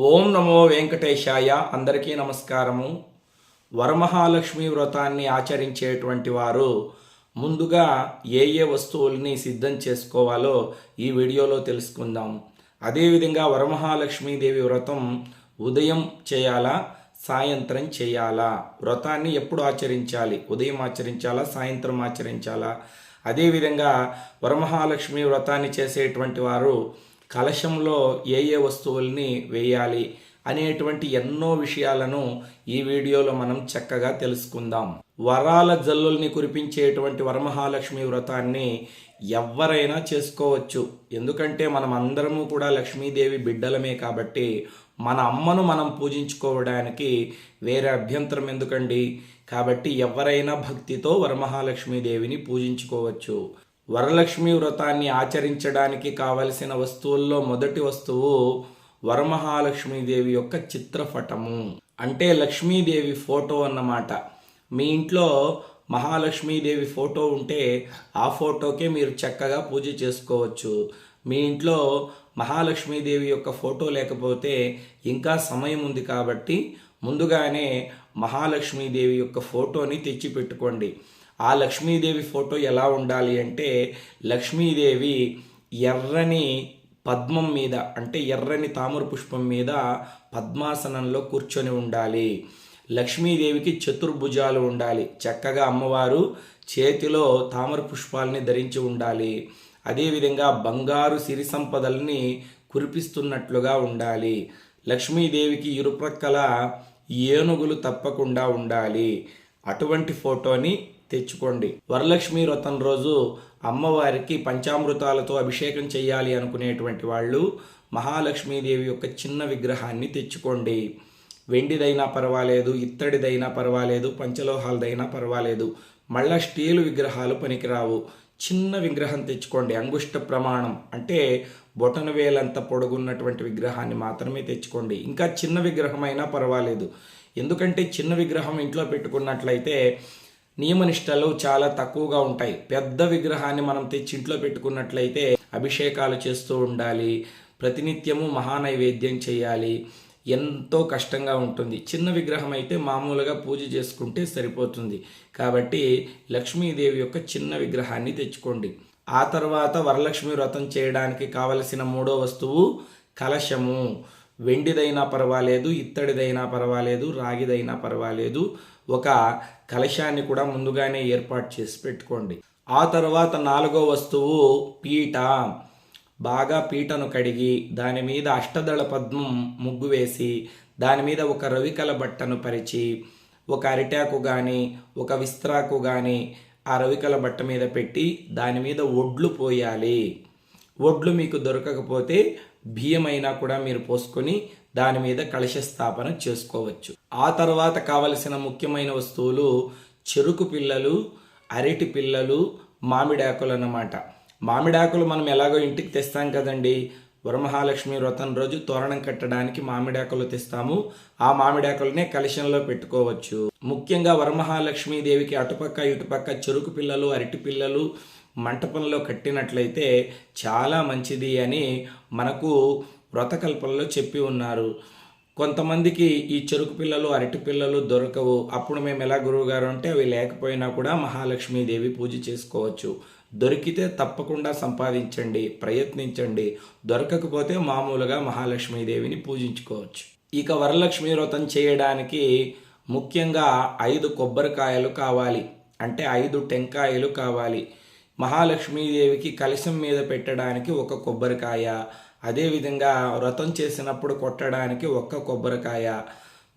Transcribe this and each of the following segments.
ఓం నమో వెంకటేశాయ. అందరికీ నమస్కారము. వరమహాలక్ష్మి వ్రతాన్ని ఆచరించేటువంటి వారు ముందుగా ఏ ఏ వస్తువుల్ని సిద్ధం చేసుకోవాలో ఈ వీడియోలో తెలుసుకుందాం. అదేవిధంగా వరమహాలక్ష్మీదేవి వ్రతం ఉదయం చేయాలా సాయంత్రం చేయాలా? వ్రతాన్ని ఎప్పుడు ఆచరించాలి? ఉదయం ఆచరించాలా సాయంత్రం ఆచరించాలా? అదేవిధంగా వరమహాలక్ష్మి వ్రతాన్ని చేసేటువంటి వారు కలశంలో ఏ ఏ వస్తువుల్ని వేయాలి అనేటువంటి ఎన్నో విషయాలను ఈ వీడియోలో మనం చక్కగా తెలుసుకుందాం. వరాల జల్లుల్ని కురిపించేటువంటి వరమహాలక్ష్మి వ్రతాన్ని ఎవరైనా చేసుకోవచ్చు. ఎందుకంటే మనం అందరము కూడా లక్ష్మీదేవి బిడ్డలమే కాబట్టి మన అమ్మను మనం పూజించుకోవడానికి వేరే అభ్యంతరం ఎందుకండి? కాబట్టి ఎవరైనా భక్తితో వరమహాలక్ష్మీదేవిని పూజించుకోవచ్చు. వరలక్ష్మి వ్రతాన్ని ఆచరించడానికి కావలసిన వస్తువుల్లో మొదటి వస్తువు వరమహాలక్ష్మీదేవి యొక్క చిత్రపటము. అంటే లక్ష్మీదేవి ఫోటో అన్నమాట. మీ ఇంట్లో మహాలక్ష్మీదేవి ఫోటో ఉంటే ఆ ఫోటోకే మీరు చక్కగా పూజ చేసుకోవచ్చు. మీ ఇంట్లో మహాలక్ష్మీదేవి యొక్క ఫోటో లేకపోతే ఇంకా సమయం ఉంది కాబట్టి ముందుగానే మహాలక్ష్మీదేవి యొక్క ఫోటోని తెచ్చి పెట్టుకోండి ఆ లక్ష్మీదేవి ఫోటో ఎలా ఉండాలి అంటే లక్ష్మీదేవి ఎర్రని పద్మం మీద అంటే ఎర్రని తామర పుష్పం మీద పద్మాసనంలో కూర్చొని ఉండాలి. లక్ష్మీదేవికి చతుర్భుజాలు ఉండాలి. చక్కగా అమ్మవారు చేతిలో తామర పుష్పాలని ధరించి ఉండాలి. అదేవిధంగా బంగారు సిరి సంపదల్ని కురిపిస్తున్నట్లుగా ఉండాలి. లక్ష్మీదేవికి ఇరుప్రక్కల ఏనుగులు తప్పకుండా ఉండాలి. అటువంటి ఫోటోని తెచ్చుకోండి. వరలక్ష్మి వ్రతం రోజు అమ్మవారికి పంచామృతాలతో అభిషేకం చేయాలి అనుకునేటువంటి వాళ్ళు మహాలక్ష్మీదేవి యొక్క చిన్న విగ్రహాన్ని తెచ్చుకోండి. వెండిదైనా పర్వాలేదు ఇత్తడిదైనా పర్వాలేదు పంచలోహాలదైనా పర్వాలేదు. మళ్ళా స్టీలు విగ్రహాలు పనికిరావు. చిన్న విగ్రహం తెచ్చుకోండి. అంగుష్ట ప్రమాణం అంటే బొటన వేలంత పొడుగున్నటువంటి విగ్రహాన్ని మాత్రమే తెచ్చుకోండి. ఇంకా చిన్న విగ్రహం అయినా పర్వాలేదు. ఎందుకంటే చిన్న విగ్రహం ఇంట్లో పెట్టుకున్నట్లయితే నియమనిష్టలు చాలా తక్కువగా ఉంటాయి. పెద్ద విగ్రహాన్ని మనం తెచ్చి ఇంట్లో పెట్టుకున్నట్లయితే అభిషేకాలు చేస్తూ ఉండాలి. ప్రతినిత్యము మహానైవేద్యం చేయాలి. ఎంతో కష్టంగా ఉంటుంది. చిన్న విగ్రహం అయితే మామూలుగా పూజ చేసుకుంటే సరిపోతుంది. కాబట్టి లక్ష్మీదేవి యొక్క చిన్న విగ్రహాన్ని తెచ్చుకోండి. ఆ తర్వాత వరలక్ష్మి వ్రతం చేయడానికి కావలసిన మూడో వస్తువు కలశము. వెండిదైనా పర్వాలేదు ఇత్తడిదైనా పర్వాలేదు రాగిదైనా పర్వాలేదు. ఒక కలశాన్ని కూడా ముందుగానే ఏర్పాటు చేసి పెట్టుకోండి. ఆ తర్వాత నాలుగో వస్తువు పీట. బాగా పీటను కడిగి దాని మీద అష్టదళ పద్మం ముగ్గు వేసి దాని మీద ఒక రవికల బట్టను పరిచి ఒక అరిటాకు కానీ ఒక విస్త్రాకు కానీ ఆ రవికల బట్ట మీద పెట్టి దాని మీద ఒడ్లు పోయాలి. ఒడ్లు మీకు దొరకకపోతే బియ్యమైనా కూడా మీరు పోసుకొని దాని మీద కలశ స్థాపన చేసుకోవచ్చు. ఆ తర్వాత కావలసిన ముఖ్యమైన వస్తువులు చెరుకు పిల్లలు అరటి పిల్లలు మామిడాకులు అన్నమాట. మామిడాకులు మనం ఎలాగో ఇంటికి తెస్తాం కదండి. వరమహాలక్ష్మి వ్రతం రోజు తోరణం కట్టడానికి మామిడాకులు తెస్తాము. ఆ మామిడాకులనే కలశంలో పెట్టుకోవచ్చు. ముఖ్యంగా వరమహాలక్ష్మి దేవికి అటుపక్క ఇటుపక్క చెరుకు పిల్లలు అరటి పిల్లలు మంటపంలో కట్టినట్లయితే చాలా మంచిది అని మనకు వ్రతకల్పనలో చెప్పి ఉన్నారు. కొంతమందికి ఈ చెరుకు పిల్లలు అరటి పిల్లలు దొరకవు. అప్పుడు మేము ఎలా గురువుగారు అంటే అవి లేకపోయినా కూడా మహాలక్ష్మీదేవి పూజ చేసుకోవచ్చు. దొరికితే తప్పకుండా సంపాదించండి ప్రయత్నించండి. దొరకకపోతే మామూలుగా మహాలక్ష్మీదేవిని పూజించుకోవచ్చు. ఇక వరలక్ష్మి వ్రతం చేయడానికి ముఖ్యంగా ఐదు కొబ్బరికాయలు కావాలి. అంటే ఐదు టెంకాయలు కావాలి. మహాలక్ష్మీదేవికి కలశం మీద పెట్టడానికి ఒక కొబ్బరికాయ. అదేవిధంగా వ్రతం చేసినప్పుడు కొట్టడానికి ఒక్క కొబ్బరికాయ.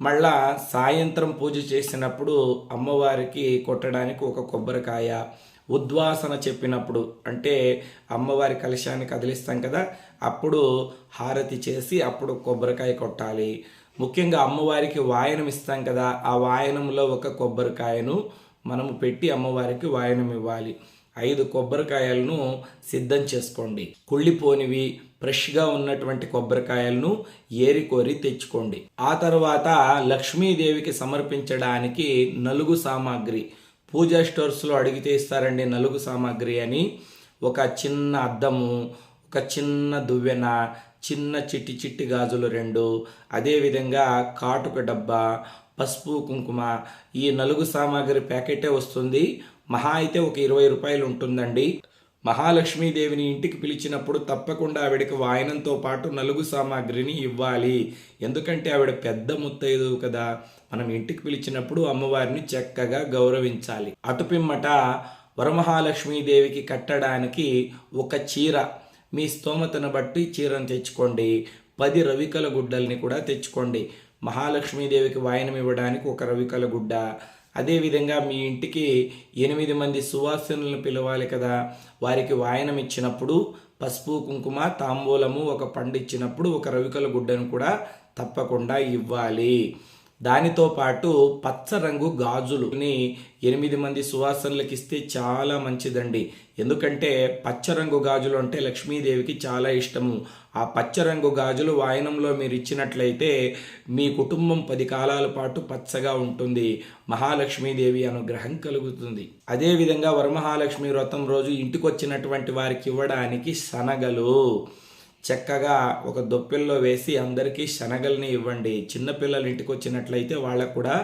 మళ్ళా సాయంత్రం పూజ చేసినప్పుడు అమ్మవారికి కొట్టడానికి ఒక కొబ్బరికాయ. ఉద్వాసన చెప్పినప్పుడు అంటే అమ్మవారి కలశాన్ని కదిలిస్తాం కదా అప్పుడు హారతి చేసి అప్పుడు కొబ్బరికాయ కొట్టాలి. ముఖ్యంగా అమ్మవారికి వాయనం ఇస్తాం కదా ఆ వాయనంలో ఒక కొబ్బరికాయను మనము పెట్టి అమ్మవారికి వాయనం ఇవ్వాలి. ఐదు కొబ్బరికాయలను సిద్ధం చేసుకోండి. కుళ్ళిపోనివి ఫ్రెష్గా ఉన్నటువంటి కొబ్బరికాయలను ఏరికోరి తెచ్చుకోండి. ఆ తర్వాత లక్ష్మీదేవికి సమర్పించడానికి నలుగు సామాగ్రి పూజా స్టోర్స్లో అడిగితే ఇస్తారండి నలుగు సామాగ్రి అని. ఒక చిన్న అద్దము ఒక చిన్న దువ్వెన చిన్న చిట్టి చిట్టి గాజులు రెండు అదేవిధంగా కాటుక డబ్బా పసుపు కుంకుమ ఈ నలుగు సామాగ్రి ప్యాకెటే వస్తుంది. మహా అయితే ఒక ఇరవై రూపాయలు ఉంటుందండి. మహాలక్ష్మీదేవిని ఇంటికి పిలిచినప్పుడు తప్పకుండా ఆవిడకి వాయనంతో పాటు నలుగు సామాగ్రిని ఇవ్వాలి. ఎందుకంటే ఆవిడ పెద్ద ముత్తైదు కదా. మనం ఇంటికి పిలిచినప్పుడు అమ్మవారిని చక్కగా గౌరవించాలి. అటుపిమ్మట వరమహాలక్ష్మీదేవికి కట్టడానికి ఒక చీర మీ స్తోమతను బట్టి చీరను తెచ్చుకోండి. పది రవికల గుడ్డల్ని కూడా తెచ్చుకోండి. మహాలక్ష్మీదేవికి వాయనం ఇవ్వడానికి ఒక రవికల గుడ్డ అదేవిధంగా మీ ఇంటికి ఎనిమిది మంది సువాసనలను పిలవాలి కదా. వారికి వాయనం ఇచ్చినప్పుడు పసుపు కుంకుమ తాంబూలము ఒక పండు ఇచ్చినప్పుడు ఒక రవికల గుడ్డను కూడా తప్పకుండా ఇవ్వాలి. దానితో పాటు పచ్చ రంగు గాజులుని ఎనిమిది మంది సువాసనలకు ఇస్తే చాలా మంచిదండి. ఎందుకంటే పచ్చరంగు గాజులు అంటే లక్ష్మీదేవికి చాలా ఇష్టము. ఆ పచ్చరంగు గాజులు వాయనంలో మీరు ఇచ్చినట్లయితే మీ కుటుంబం పది కాలాల పాటు పచ్చగా ఉంటుంది. మహాలక్ష్మీదేవి అనుగ్రహం కలుగుతుంది. అదేవిధంగా వరమహాలక్ష్మి వ్రతం రోజు ఇంటికి వచ్చినటువంటి వారికి ఇవ్వడానికి శనగలు. చక్కగా ఒక దొప్పెల్లో వేసి అందరికీ శనగల్ని ఇవ్వండి. చిన్నపిల్లలు ఇంటికి వచ్చినట్లయితే వాళ్ళకు కూడా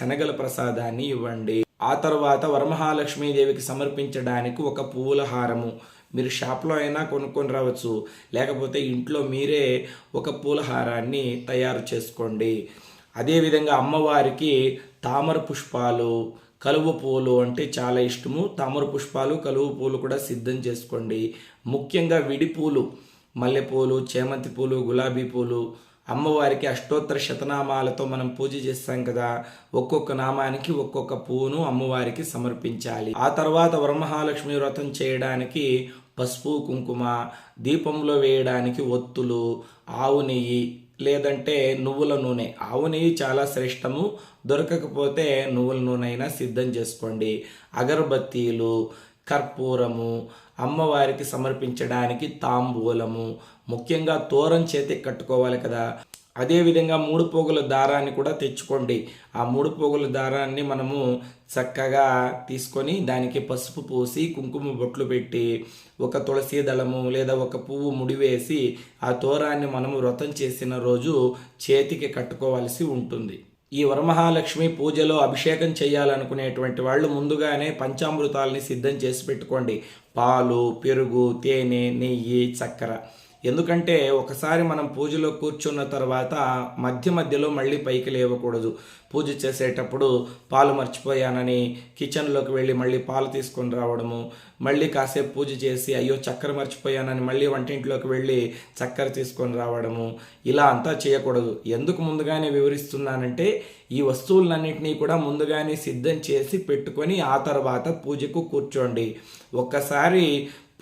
శనగల ప్రసాదాన్ని ఇవ్వండి. ఆ తర్వాత వరమహాలక్ష్మీదేవికి సమర్పించడానికి ఒక పువ్వుల హారము మీరు షాప్లో అయినా కొనుక్కొని రావచ్చు. లేకపోతే ఇంట్లో మీరే ఒక పూల హారాన్ని తయారు చేసుకోండి. అదేవిధంగా అమ్మవారికి తామర పుష్పాలు కలువ పూలు అంటే చాలా ఇష్టము. తామర పుష్పాలు కలువ పూలు కూడా సిద్ధం చేసుకోండి. ముఖ్యంగా విడి పూలు. మల్లెపూలు చేమంతి పూలు గులాబీ పూలు. అమ్మవారికి అష్టోత్తర శతనామాలతో మనం పూజ చేస్తాం కదా. ఒక్కొక్క నామానికి ఒక్కొక్క పువ్వును అమ్మవారికి సమర్పించాలి. ఆ తర్వాత వరమహాలక్ష్మి వ్రతం చేయడానికి పసుపు కుంకుమ దీపంలో వేయడానికి ఒత్తులు ఆవు నెయ్యి లేదంటే నువ్వుల నూనె. ఆవు నెయ్యి చాలా శ్రేష్టము. దొరకకపోతే నువ్వుల నూనె అయినా సిద్ధం చేసుకోండి. అగరబత్తీలు కర్పూరము అమ్మవారికి సమర్పించడానికి తాంబూలము ముఖ్యంగా తోరం చేతి కట్టుకోవాలి కదా. అదేవిధంగా మూడు పోగుల దారాన్ని కూడా తెచ్చుకోండి. ఆ మూడు పోగుల దారాన్ని మనము చక్కగా తీసుకొని దానికి పసుపు పూసి కుంకుమ బొట్లు పెట్టి ఒక తులసి దళము లేదా ఒక పువ్వు ముడివేసి ఆ తోరాన్ని మనము వ్రతం చేసిన రోజు చేతికి కట్టుకోవాల్సి ఉంటుంది. ఈ వరమహాలక్ష్మి పూజలో అభిషేకం చేయాలనుకునేటువంటి వాళ్ళు ముందుగానే పంచామృతాలని సిద్ధం చేసి పెట్టుకోండి. పాలు పెరుగు తేనె నెయ్యి చక్కెర. ఎందుకంటే ఒకసారి మనం పూజలో కూర్చున్న తర్వాత మధ్య మధ్యలో మళ్ళీ పైకి లేవకూడదు. పూజ చేసేటప్పుడు పాలు మర్చిపోయానని కిచెన్లోకి వెళ్ళి మళ్ళీ పాలు తీసుకొని రావడము మళ్ళీ కాసేపు పూజ చేసి అయ్యో చక్కెర మర్చిపోయానని మళ్ళీ వంటింట్లోకి వెళ్ళి చక్కెర తీసుకొని రావడము ఇలా అంతా చేయకూడదు. ఎందుకు ముందుగానే వివరిస్తున్నానంటే ఈ వస్తువులన్నింటినీ కూడా ముందుగానే సిద్ధం చేసి పెట్టుకొని ఆ తర్వాత పూజకు కూర్చోండి. ఒక్కసారి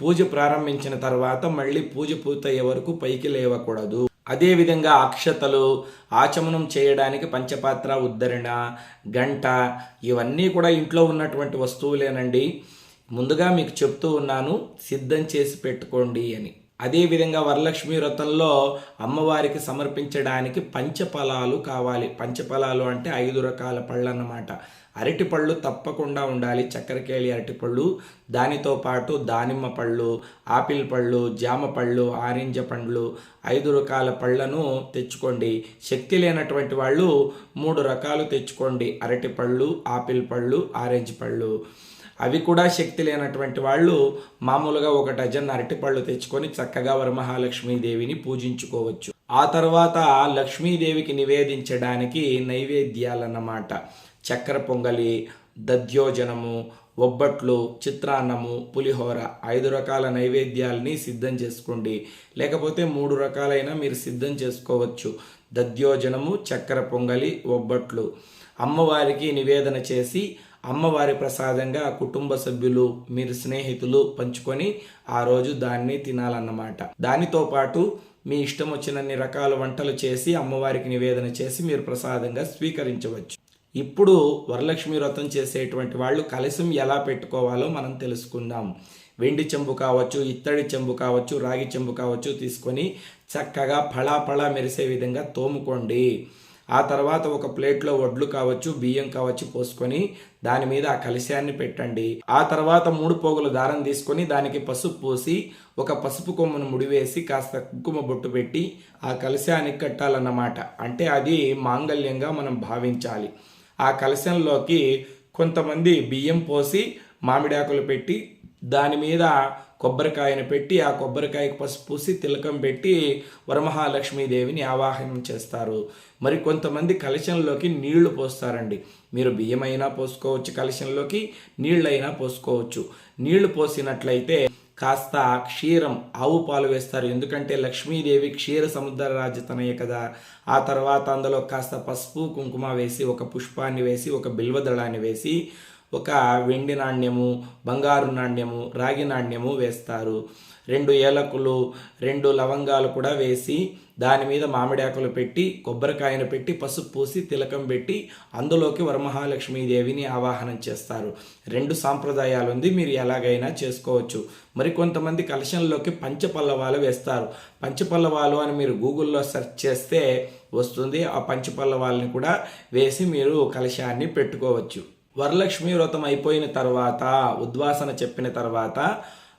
పూజ ప్రారంభించిన తర్వాత మళ్ళీ పూజ పూర్తయ్యే వరకు పైకి లేవకూడదు. అదేవిధంగా అక్షతలు ఆచమనం చేయడానికి పంచపాత్ర ఉద్ధరణ గంట ఇవన్నీ కూడా ఇంట్లో ఉన్నటువంటి వస్తువులేనండి. ముందుగా మీకు చెప్తూ ఉన్నాను సిద్ధం చేసి పెట్టుకోండి అని. అదేవిధంగా వరలక్ష్మి వ్రతంలో అమ్మవారికి సమర్పించడానికి పంచఫలాలు కావాలి. పంచఫలాలు అంటే ఐదు రకాల పళ్ళు అన్నమాట అరటిపళ్ళు తప్పకుండా ఉండాలి. చక్కెరకేళి అరటిపళ్ళు దానితో పాటు దానిమ్మ పళ్ళు ఆపిల్ పళ్ళు జామ పళ్ళు ఆరెంజ పండ్లు ఐదు రకాల పళ్ళను తెచ్చుకోండి. శక్తి లేనటువంటి వాళ్ళు మూడు రకాలు తెచ్చుకోండి. అరటిపళ్ళు ఆపిల్ పళ్ళు ఆరెంజ్ పళ్ళు. అవి కూడా శక్తి లేనటువంటి వాళ్ళు మామూలుగా ఒక డజన్ అరటిపళ్ళు తెచ్చుకొని చక్కగా వరమహాలక్ష్మీదేవిని పూజించుకోవచ్చు. ఆ తర్వాత లక్ష్మీదేవికి నివేదించడానికి నైవేద్యాలన్నమాట. చక్కెర పొంగలి దద్యోజనము ఒబ్బట్లు చిత్రాన్నము పులిహోర ఐదు రకాల నైవేద్యాలని సిద్ధం చేసుకోండి. లేకపోతే మూడు రకాలైన మీరు సిద్ధం చేసుకోవచ్చు. దద్యోజనము చక్కెర పొంగలి ఒబ్బట్లు. అమ్మవారికి నివేదన చేసి అమ్మవారి ప్రసాదంగా కుటుంబ సభ్యులు మీరు స్నేహితులు పంచుకొని ఆ రోజు దాన్ని తినాలన్నమాట. దానితో పాటు మీ ఇష్టం వచ్చినన్ని రకాల వంటలు చేసి అమ్మవారికి నివేదన చేసి మీరు ప్రసాదంగా స్వీకరించవచ్చు. ఇప్పుడు వరలక్ష్మి వ్రతం చేసేటువంటి వాళ్ళు కలశం ఎలా పెట్టుకోవాలో మనం తెలుసుకుందాం. వెండి చెంబు కావచ్చు ఇత్తడి చెంబు కావచ్చు రాగి చెంబు కావచ్చు తీసుకొని చక్కగా ఫళాఫళా మెరిసే విధంగా తోముకోండి. ఆ తర్వాత ఒక ప్లేట్లో వడ్లు కావచ్చు బియ్యం కావచ్చు పోసుకొని దాని మీద ఆ కలశాన్ని పెట్టండి. ఆ తర్వాత మూడు పోగుల దారం తీసుకొని దానికి పసుపు పోసి ఒక పసుపు కొమ్మును ముడివేసి కాస్త కుంకుమ బొట్టు పెట్టి ఆ కలశానికి కట్టాలన్నమాట. అంటే అది మాంగళ్యంగా మనం భావించాలి. ఆ కలశంలోకి కొంతమంది బియ్యం పోసి మామిడాకులు పెట్టి దాని మీద కొబ్బరికాయను పెట్టి ఆ కొబ్బరికాయకు పసుపు పూసి తిలకం పెట్టి వరమహాలక్ష్మీదేవిని ఆవాహనం చేస్తారు. మరి కొంతమంది కలశంలోకి నీళ్ళు పోస్తారండి. మీరు బియ్యమైనా పోసుకోవచ్చు కలశంలోకి నీళ్ళైనా పోసుకోవచ్చు. నీళ్ళు పోసినట్లయితే కాస్త క్షీరం ఆవు పాలు వేస్తారు. ఎందుకంటే లక్ష్మీదేవి క్షీర సముద్ర రాజతనయ కదా. ఆ తర్వాత అందులో కాస్త పసుపు కుంకుమ వేసి ఒక పుష్పాన్ని వేసి ఒక బిల్వదళాన్ని వేసి ఒక వెండి నాణ్యము బంగారు నాణ్యము రాగి నాణ్యము వేస్తారు. రెండు ఏలకులు రెండు లవంగాలు కూడా వేసి దాని మీద మామిడాకులు పెట్టి కొబ్బరికాయను పెట్టి పసుపు పూసి తిలకం పెట్టి అందులోకి వరమహాలక్ష్మీదేవిని ఆవాహనం చేస్తారు. రెండు సాంప్రదాయాలు ఉంది మీరు ఎలాగైనా చేసుకోవచ్చు. మరి కొంతమంది కలశంలోకి పంచపల్లవాలు వేస్తారు. పంచపల్లవాలు అని మీరు గూగుల్లో సెర్చ్ చేస్తే వస్తుంది. ఆ పంచపల్లవాలని కూడా వేసి మీరు కలశాన్ని పెట్టుకోవచ్చు. వరలక్ష్మి వ్రతం అయిపోయిన తర్వాత ఉద్వాసన చెప్పిన తర్వాత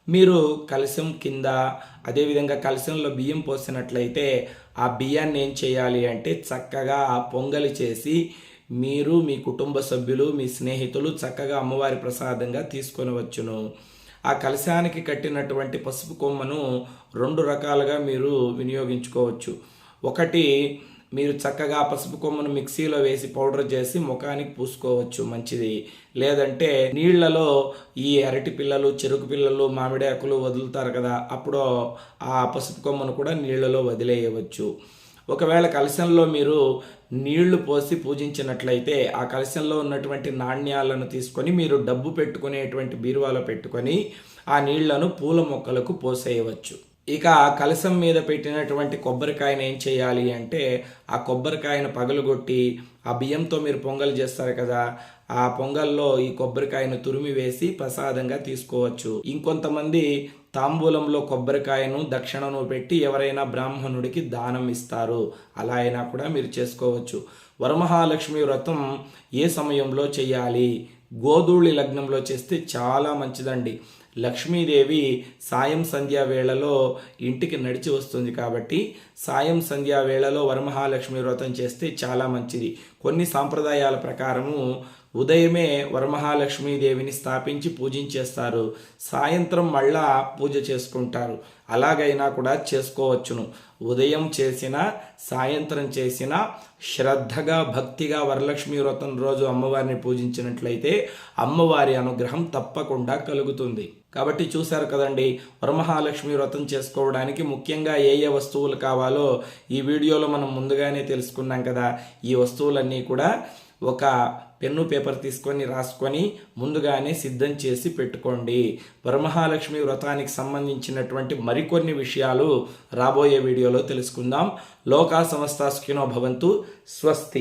మీరు కలశం కింద అదేవిధంగా కలశంలో బియ్యం పోసినట్లయితే ఆ బియ్యాన్ని ఏం చేయాలి అంటే చక్కగా పొంగలి చేసి మీరు మీ కుటుంబ సభ్యులు మీ స్నేహితులు చక్కగా అమ్మవారి ప్రసాదంగా తీసుకొనవచ్చును ఆ కలశానికి కట్టినటువంటి పసుపు కొమ్మను రెండు రకాలుగా మీరు వినియోగించుకోవచ్చు. ఒకటి మీరు చక్కగా పసుపు కొమ్మను మిక్సీలో వేసి పౌడర్ చేసి ముఖానికి పూసుకోవచ్చు మంచిది. లేదంటే నీళ్ళలో ఈ అరటి పిల్లలు చెరుకు పిల్లలు మామిడి ఆకులు వదులుతారు కదా అప్పుడు ఆ పసుపు కొమ్మను కూడా నీళ్ళలో వదిలేయవచ్చు. ఒకవేళ కలశంలో మీరు నీళ్ళు పోసి పూజించినట్లయితే ఆ కలశంలో ఉన్నటువంటి నాణ్యాలను తీసుకొని మీరు డబ్బు పెట్టుకునేటువంటి బీరువాలో పెట్టుకొని ఆ నీళ్ళను పూల మొక్కలకు పోసేయవచ్చు. ఇక కలసం మీద పెట్టినటువంటి కొబ్బరికాయను ఏం చేయాలి అంటే ఆ కొబ్బరికాయను పగలగొట్టి ఆ బియ్యంతో మీరు పొంగల్ చేస్తారు కదా ఆ పొంగల్లో ఈ కొబ్బరికాయను తురిమి వేసి ప్రసాదంగా తీసుకోవచ్చు. ఇంకొంతమంది తాంబూలంలో కొబ్బరికాయను దక్షిణను పెట్టి ఎవరైనా బ్రాహ్మణుడికి దానం ఇస్తారు. అలా అయినా కూడా మీరు చేసుకోవచ్చు. వరమహాలక్ష్మి వ్రతం ఏ సమయంలో చేయాలి? గోధూళి లగ్నంలో చేస్తే చాలా మంచిదండి. లక్ష్మీదేవి సాయం సంధ్యా వేళలో ఇంటికి నడిచి వస్తుంది కాబట్టి సాయం సంధ్యా వేళలో వరమహాలక్ష్మి వ్రతం చేస్తే చాలా మంచిది. కొన్ని సాంప్రదాయాల ప్రకారము ఉదయమే వరమహాలక్ష్మీదేవిని స్థాపించి పూజించేస్తారు. సాయంత్రం మళ్ళా పూజ చేసుకుంటారు. అలాగైనా కూడా చేసుకోవచ్చును. ఉదయం చేసిన సాయంత్రం చేసిన శ్రద్ధగా భక్తిగా వరలక్ష్మి వ్రతం రోజు అమ్మవారిని పూజించినట్లయితే అమ్మవారి అనుగ్రహం తప్పకుండా కలుగుతుంది. కాబట్టి చూశారు కదండి వరమహాలక్ష్మి వ్రతం చేసుకోవడానికి ముఖ్యంగా ఏ ఏ వస్తువులు కావాలో ఈ వీడియోలో మనం ముందుగానే తెలుసుకున్నాం కదా. ఈ వస్తువులన్నీ కూడా ఒక పెన్ను పేపర్ తీసుకొని రాసుకొని ముందుగానే సిద్ధం చేసి పెట్టుకోండి. వరమహాలక్ష్మి వ్రతానికి సంబంధించినటువంటి మరికొన్ని విషయాలు రాబోయే వీడియోలో తెలుసుకుందాం. లోకా సంస్థ స్కినో భవంతు. స్వస్తి.